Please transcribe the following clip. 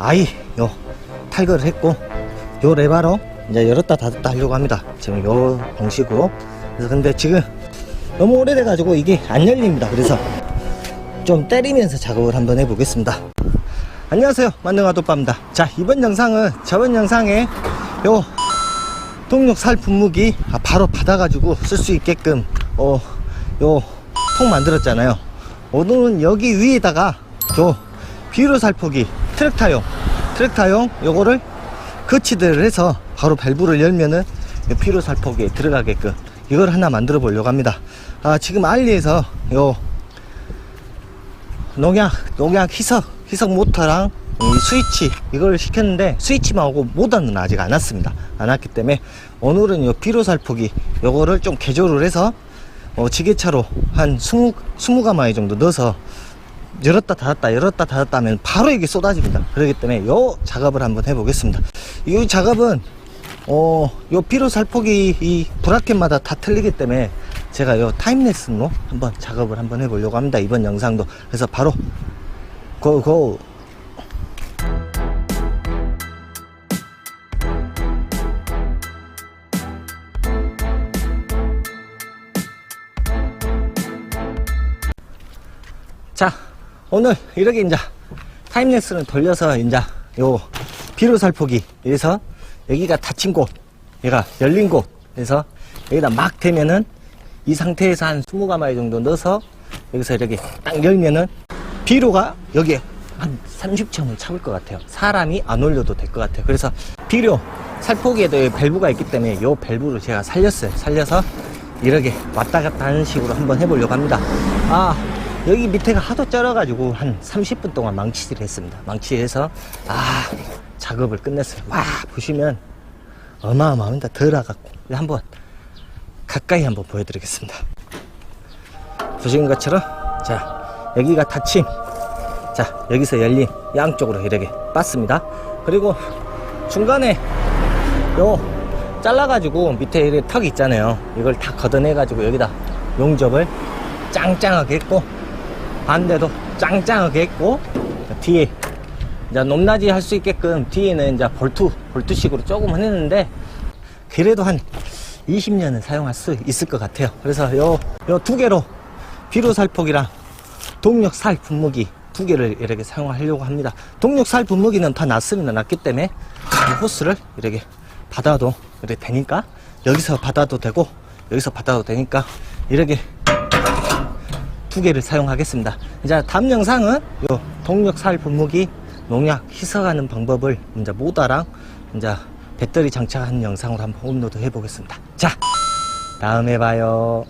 아이 요 탈거를 했고 요 레바로 이제 열었다 닫았다 하려고 합니다. 지금 요 방식으로. 그래서 근데 지금 너무 오래돼 가지고 이게 안 열립니다. 그래서 좀 때리면서 작업을 한번 해보겠습니다. 안녕하세요 만능아도빠입니다. 자 이번 영상은 저번 영상에 요 동력 살 분무기 아, 바로 받아 가지고 쓸 수 있게끔 어 요 통 만들었잖아요. 오늘은 여기 위에다가 요 비료 살포기 트랙타용 트랙타용 요거를 거치대를 해서 바로 밸브를 열면은 요 비료 살포기에 들어가게끔 이걸 하나 만들어 보려고 합니다. 아 지금 알리에서 요 농약 농약 희석 희석 모터랑 이 스위치 이걸 시켰는데 스위치만 오고 모터는 아직 안 왔습니다. 안 왔기 때문에 오늘은 요 비료 살포기 요거를 좀 개조를 해서 어, 지게차로 한 20, 20가마이 정도 넣어서 열었다 닫았다 열었다 닫았다 하면 바로 이게 쏟아집니다. 그렇기 때문에 요 작업을 한번 해보겠습니다. 이 작업은 어, 요 비료 살포기 이 브라켓마다 다 틀리기 때문에 제가 요 타임레슨으로 한번 작업을 한번 해보려고 합니다. 이번 영상도. 그래서 바로 고고. 자 오늘 이렇게 이제 타임랩스를 돌려서 이제 요 비료 살포기 여기서 여기가 닫힌 곳 얘가 열린 곳에서 여기다 막 대면은 이 상태에서 한 20가마이 정도 넣어서 여기서 이렇게 딱 열면은 비료가 여기에 한 30점을 잡을 것 같아요. 사람이 안 올려도 될 것 같아요. 그래서 비료 살포기에도 이 밸브가 있기 때문에 요 밸브를 제가 살렸어요. 살려서 이렇게 왔다 갔다 하는 식으로 한번 해보려고 합니다. 아 여기 밑에가 하도 쩔어가지고 한 30분 동안 망치질 했습니다. 망치해서 아 작업을 끝냈어요. 와 보시면 어마어마합니다. 덜어갖고. 한번 가까이 한번 보여드리겠습니다. 보시는 것처럼 자 여기가 닫힘. 자 여기서 열린 양쪽으로 이렇게 빻습니다. 그리고 중간에 요 잘라가지고 밑에 이렇게 턱 있잖아요. 이걸 다 걷어내가지고 여기다 용접을 짱짱하게 했고 반대도 짱짱하게 했고 뒤에 이제 높낮이 할 수 있게끔 뒤에는 이제 볼트 볼트식으로 조금 했는데 그래도 한 20년은 사용할 수 있을 것 같아요. 그래서 요 요 두 개로 비료 살포기랑 동력 살 분무기 두 개를 이렇게 사용하려고 합니다. 동력 살 분무기는 다 놨습니다. 놨기 때문에 이 호스를 이렇게 받아도 이렇게 되니까 여기서 받아도 되고 여기서 받아도 되니까 이렇게 두 개를 사용하겠습니다. 이제 다음 영상은 요 동력 살 분무기 농약 희석하는 방법을 이제 모다랑 이제 배터리 장착하는 영상으로 한번 업로드 해 보겠습니다. 자, 다음에 봐요.